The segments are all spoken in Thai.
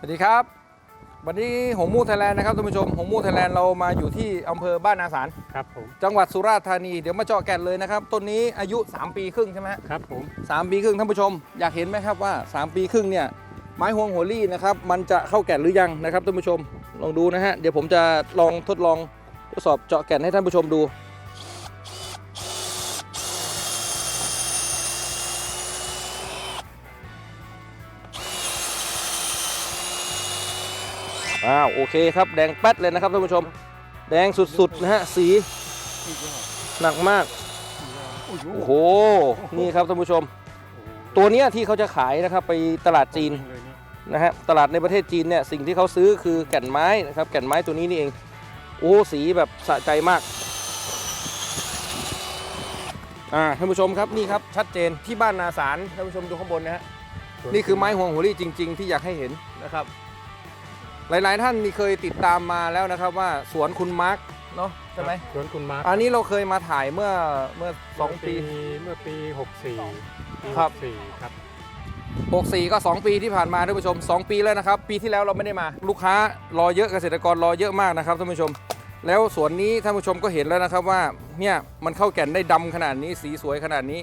สวัสดีครับ วันนี้หงมูไทยแลนด์นะครับท่านผู้ชมหงมูไทยแลนด์เรามาอยู่ที่อำเภอบ้านนาสารครับผมจังหวัดสุราษฎร์ธานีเดี๋ยวมาเจาะแก่นเลยนะครับต้นนี้อายุ 3 ปีครึ่งใช่ไหมฮะครับผมสามปีครึ่งท่านผู้ชมอยากเห็นไหมครับว่า 3 ปีครึ่งเนี่ยไม้ฮวงโหรี่นะครับมันจะเข้าแก่นหรือยังนะครับท่านผู้ชมลองดูนะฮะเดี๋ยวผมจะลองทดลองทดสอบเจาะแก่นให้ท่านผู้ชมดู อ้าวโอเคครับแดงแป๊ดเลยนะครับท่านผู้ชม แดงสุดๆนะฮะสีหนักมากโอ้โหนี่ครับท่านผู้ชม ตัวเนี้ยที่เขาจะขายนะครับไปตลาดจีนเลยนี่นะฮะตลาดในประเทศจีนเนี่ยสิ่งที่เขาซื้อคือแก่นไม้นะครับแก่นไม้ตัวนี้นี่เอง โอ้สีแบบสะใจมากอ่าท่านผู้ชมครับนี่ครับชัดเจนที่บ้านนาสารท่านผู้ชมดูข้างบนนะฮะนี่คือไม้ห่วงหัวรี่จริง ๆ ที่อยากให้เห็นนะครับ หลาย ๆ ท่านมีเคยติดตามมาแล้วนะครับว่าสวนคุณมาร์กเนาะใช่ไหมสวนคุณมาร์คอันนี้เราเคยมาถ่ายเมื่อเมื่อสองปีเมื่อปี 64ปีครับ64ครับ 64 ก็ 2 ปีที่ผ่านมาท่านผู้ชม 2 ปีแล้วนะครับ ปีที่แล้วเราไม่ได้มา ลูกค้ารอเยอะเกษตรกรรอเยอะมากนะครับท่านผู้ชม แล้วสวนนี้ท่านผู้ชมก็เห็นแล้วนะครับว่าเนี่ยมันเข้าแก่นได้ดำขนาดนี้สีสวยขนาดนี้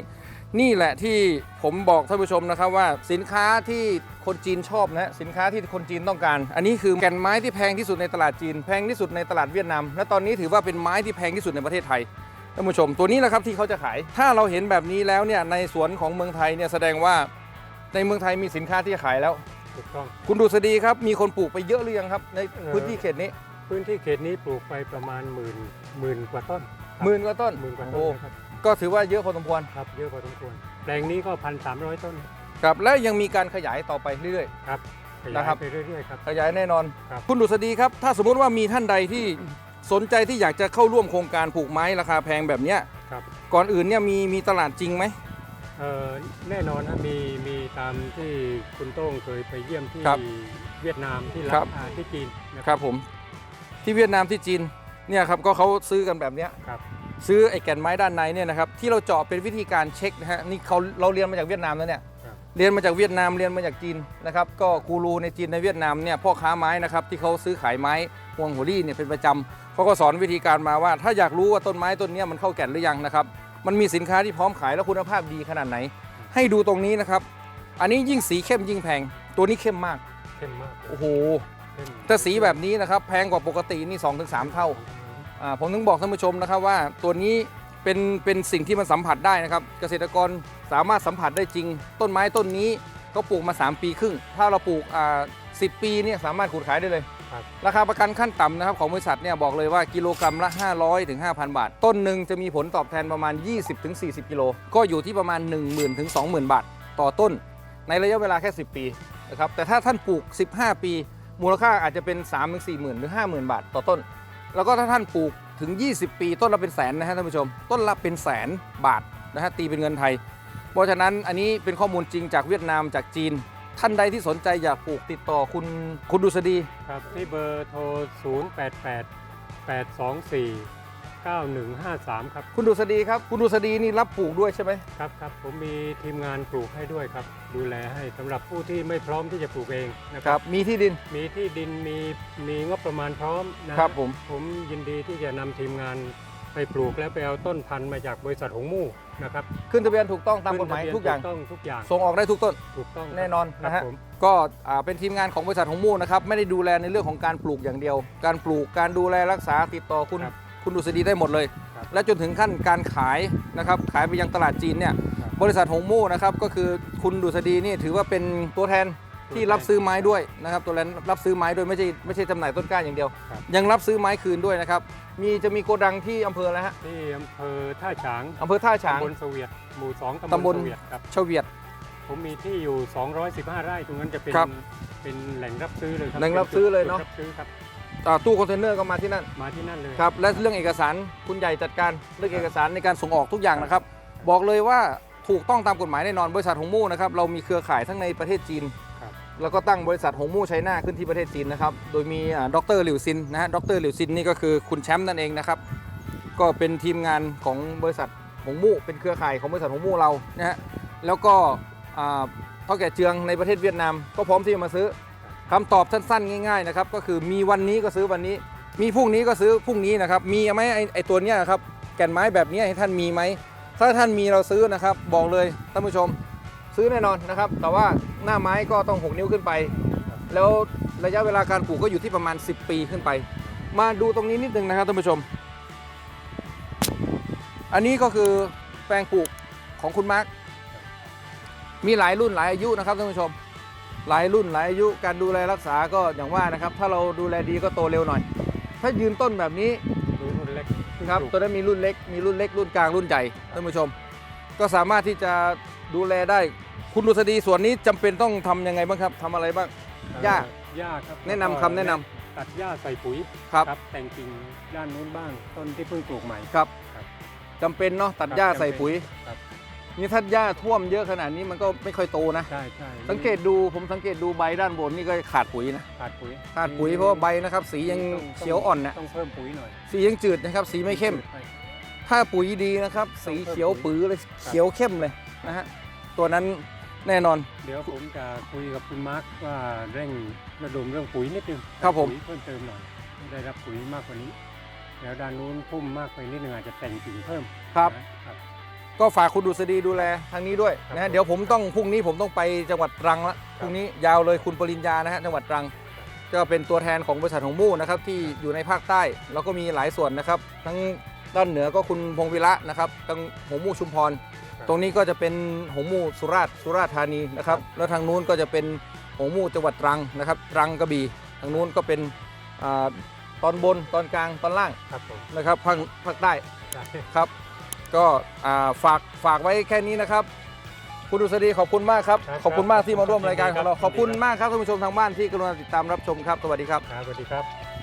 นี่แหละที่ผมบอกท่านผู้ชมนะครับว่าสินค้าที่คนจีนชอบนะฮะสินค้าที่คนจีนต้องการ อันนี้คือแก่นไม้ที่แพงที่สุดในตลาดจีน แพงที่สุดในตลาดเวียดนามและตอนนี้ถือว่าเป็นไม้ที่แพงที่สุดในประเทศไทยท่านผู้ชมตัวนี้แหละครับที่เขาจะขาย ถ้าเราเห็นแบบนี้แล้วเนี่ยในสวนของเมืองไทยเนี่ยแสดงว่าในเมืองไทยมีสินค้าที่จะขายแล้ว ถูกต้องคุณดูสดีครับมีคนปลูกไปเยอะหรือยังครับ ในเอ่อพื้นที่เขตนี้ พื้นที่เขตนี้ปลูกไปประมาณหมื่นหมื่นกว่าต้นครับหมื่นกว่าต้นหมื่นกว่าต้โอ้นนะครับ ก็ถือว่าเยอะพอสมควรครับเยอะพอสมควรแปลงนี้ก็พันสามร้อยต้นครับและยังมีการขยายต่อไปเรื่อย ครับขนะยายครับ ไปเรื่อยๆครับ ๆ ขยายแน่นอน ครับ คุณดุษฎีครับ ถ้าสมมุติว่ามีท่านใดที่สนใจที่อยากจะเข้าร่วมโครงการปลูกไม้ราคาแพงแบบเนี้ยครับก่อนอื่นเนี่ยมีมีตลาดจริงไหมเอ่อแน่นอนนะมีมีตามที่คุณโต้งเคยไปเยี่ยมที่ครับเวียดนามที่ครับอ่าที่จีนนะครับผมที่เวียดนามที่จีนเนี่ยครับก็เขาซื้อกันแบบเนี้ยครับ ซื้อไอ้แก่นไม้ด้านในเนี่ยนะครับที่เราเจาะเป็นวิธีการเช็คนะฮะนี่เขาเราเรียนมาจากเวียดนามแล้วเนี่ยครับเรียนมาจากเวียดนามเรียนมาจากจีนนะครับก็กูรูในจีนในเวียดนามเนี่ยพ่อค้าไม้นะครับที่เขาซื้อขายไม้ฮวงหัวรี่เนี่ยเป็นประจำเขาก็สอนวิธีการมาว่า ถ้าอยากรู้ว่าต้นไม้ต้นเนี้ยมันเข้าแก่นหรือยังนะครับมันมีสินค้าที่พร้อมขายและคุณภาพดีขนาดไหน ให้ดูตรงนี้นะครับ อันนี้ยิ่งสีเข้มยิ่งแพง ตัวนี้เข้มมากเข้มมากโอ้โหเข้มแต่สีแบบนี้นะครับแพงกว่าปกตินี่2-3ถึงเท่าอ่า ผมถึงบอกท่านผู้ชมนะครับว่าตัวนี้เป็นเป็นสิ่งที่มันสัมผัสได้นะครับ เกษตรกรสามารถสัมผัสได้จริง ต้นไม้ต้นนี้ก็ปลูกมา 3 ปีครึ่ง ถ้าเราปลูกอ่าสิปีเนี่ยสามารถขูดขายได้เลยครับราคาประกันขั้นต่ำนะครับของบริษัทเนี่ยบอกเลยว่ากิโลกรัมละ 500ถึง5,000 บาท ต้นหนึ่งจะมีผลตอบแทนประมาณ 20ถึง40 กิโล ก็อยู่ที่ประมาณ 10,000ถึง20,000 บาท ต่อต้น ในระยะเวลาแค่ 10 ปีนะครับแต่ถ้าท่านปลูก 15 ปี มูลค่าอาจจะเป็น3ถึง40,000หรือ 50,000 บาท ต่อต้น แล้วก็ถ้าท่านปลูกถึง 20 ปีต้นละเป็นแสนนะฮะท่านผู้ชม ต้นละเป็นแสนบาทนะฮะตีเป็นเงินไทย เพราะฉะนั้นอันนี้เป็นข้อมูลจริงจากเวียดนามจากจีน ท่านใดที่สนใจอยากปลูกติดต่อคุณคุณดุษฎีครับที่เบอร์โทร 0 8 8 8 2 4 9 1 5 3 ครับ คุณดุษฎีครับ คุณดุษฎีนี่รับปลูกด้วยใช่ไหมครับครับ ผมมีทีมงานปลูกให้ด้วยครับ ดูแลให้สำหรับผู้ที่ไม่พร้อมที่จะปลูกเองนะคครัรับ บ มีที่ดิน มีที่ดินมีมีงบประมาณพร้อมนะครับผม ผมยินดีที่จะนำทีมงานไปปลูกแล้วไปเอาต้นพันธุ์มาจากบริษัทหงมู่นะครับขึ้นทะเบียนถูกต้องตามกฎหมายขึ้นทะเบีนทุกอย่างถูต้องทุกอย่างส่งออกได้ทุกต้น ถูกต้องครับแน่นอนครับนะฮะผม ก็อ่าเป็นทีมงานของบริษัทของมูนะครับ ไม่ได้ดูแลในเรื่องของการปลูกอย่างเดียว การปลูกการดูแลรักษาติดต่อคุณครับ คุณดุษฎีได้หมดเลยครับและจนถึงขั้นการขายนะครับขายไปยังตลาดจีนเนี่ยครับบริษัทหงมู่นะครับก็คือคุณดุษฎีนี่ถือว่าเป็นตัวแทนที่รับซื้อไม้ด้วยนะครับตัวแทนรับซื้อไม้ด้วยไม่ใช่ไม่ใช่จำหน่ายต้นกล้าอย่างเดียว ครับ ยังรับซื้อไม้คืนด้วยนะครับมีจะมีโกดังที่อำเภออะไรฮะที่อำเภอท่าฉางอำเภอท่าฉาง ตำบลเสวียดหมู่สองตำตำบบล ลเสวียดครับ เฉวียด ผมมีที่อยู่ 215 ไร่ ตรงนั้นจะเป็น ครับเป็นแหล่งรับซื้อเลยครับแหล่งรับซื้อเลยเนอะจุดรับซื้อครับ อ่าตู้คอนเทนเนอร์ก็มาที่นั่นมาที่นั่นเลยครับและเรื่องเอกสารคุณใหญ่จัดการเรื่องเอกสารในการส่งออกทุกอย่างนะครับ บอกเลยว่าถูกต้องตามกฎหมายแน่นอนบริษัทหงมู่นะครับเรามีเครือข่ายทั้งในประเทศจีน ครับ แล้วก็ตั้งบริษัทหงมู่ไชน่าขึ้นที่ประเทศจีนนะครับ โดยมีอ่าดรหลิวซินนะฮะดรหลิวซินนี่ก็คือคุณแชมป์นั่นเองนะครับ ก็เป็นทีมงานของบริษัทหงมู่เป็นเครือข่ายของบริษัทหงมู่เรานะฮะแล้วก็อ่าเท่าแก่เจืองในประเทศเวียดนามก็พร้อมที่จะมาซื้อ คำตอบสั้นๆ ง่ายๆนะครับก็คือมีวันนี้ก็ซื้อวันนี้ มีพรุ่งนี้ก็ซื้อพรุ่งนี้นะครับมีไหมไอไอตัวเนี้ยครับแก่นไม้แบบนี้ให้ท่านมีไหมถ้าท่านมีเราซื้อนะครับบอกเลยท่านผู้ชมซื้อแน่นอนนะครับ แต่ว่าหน้าไม้ก็ต้อง 6 นิ้วขึ้นไป แล้วระยะเวลาการปลูกก็อยู่ที่ประมาณ 10 ปีขึ้นไป มาดูตรงนี้นิดนึงนะครับท่านผู้ชม อันนี้ก็คือแปลงปลูกของคุณมาร์คมีหลายรุ่นหลายอายุนะครับท่านผู้ชม หลายรุ่นหลายอายุการดูแลรักษาก็อย่างว่านะครับ ถ้าเราดูแลดีก็โตเร็วหน่อย ถ้ายืนต้นแบบนี้ดูรุ่นเล็กครับตัวนั้นมีรุ่นเล็ก มีรุ่นเล็กรุ่นกลางรุ่นใหญ่ท่านผู้ชม ก็สามารถที่จะดูแลได้คุณดุษฎีส่วนนี้จำเป็นต้องทำยังไงบ้างครับทำอะไรบ้างหญ้าหญ้าครับแนะนำคำแนะนำตัดหญ้าใส่ปุ๋ยครับแต่งกิ่งด้านนู้นบ้างต้นที่เพิ่งปลูกใหม่ครับครับจำเป็นเนาะตัดหญ้าครับใส่ปุ๋ยครับ นี่ถ้าหญ้าท่วมเยอะขนาดนี้มันก็ไม่ค่อยโตนะ ใช่ใช่สังเกตดูผมสังเกตดูใบด้านบนนี่ก็ขาดปุ๋ยนะ ขาดปุ๋ยขาดปุ๋ยเพราะว่าใบนะครับ สียังต้องเขียวอ่อนนะต้องเพิ่มปุ๋ยหน่อย สียังจืดนะครับ สีไม่เข้มใช่ถ้าปุ๋ยดีนะครับ สีเขียวปื้อเลยเขียวเข้มเลยนะฮะตัวนั้นแน่นอน เดี๋ยวผมจะคุยกับคุณมาร์คว่าเร่งระดมเรื่องปุ๋ยนิดนึงครับผมปุ๋ยเพิ่มเติมหน่อยให้ได้รับปุ๋ยมากกว่านี้ แล้วด้านนู้นพุ่มมากไปนิดนึงอาจจะแต่งกิ่งเพิ่มครับนะครับ ก็ฝากคุณดุษฎีดูแลทางนี้ด้วยนะครัฮะบเดี๋ยวผมต้องพรุ่งนี้ผมต้องไปจังหวัดตรังละพรุ่งนี้ยาวเลยคุณปริญญานะฮะจังหวัดตรังก็เป็นตัวแทนของบริษัทของมู่นะครับที่อยู่ในภาคใต้แล้วก็มีหลายส่วนนะครับ ทั้งด้านเหนือก็คุณพงศ์วิระนะครับทางหงมู่ชุมพร ตรงนี้ก็จะเป็นหงมู่สุราษฎร์สุราษฎร์ธานีนะครับแล้วทางนู้นก็จะเป็นหงมู่จังหวัดตรังนะครับตรังกระบี่ทางนู้นก็เป็นอ่าตอนบนตอนกลางตอนล่างครับผมนะครับภาคภาคใต้ได้ครับ ก็อ่าฝากฝากไว้แค่นี้นะครับ คุณดุษฎีขอบคุณมากครับ ครับขอบคุณมากที่มาร่วมรายการของเราครับขอบคุณมากครับท่านผู้ชมทางบ้านที่กรุณาติดตามรับชมครับ สวัสดีครับ ครับสวัสดีครับ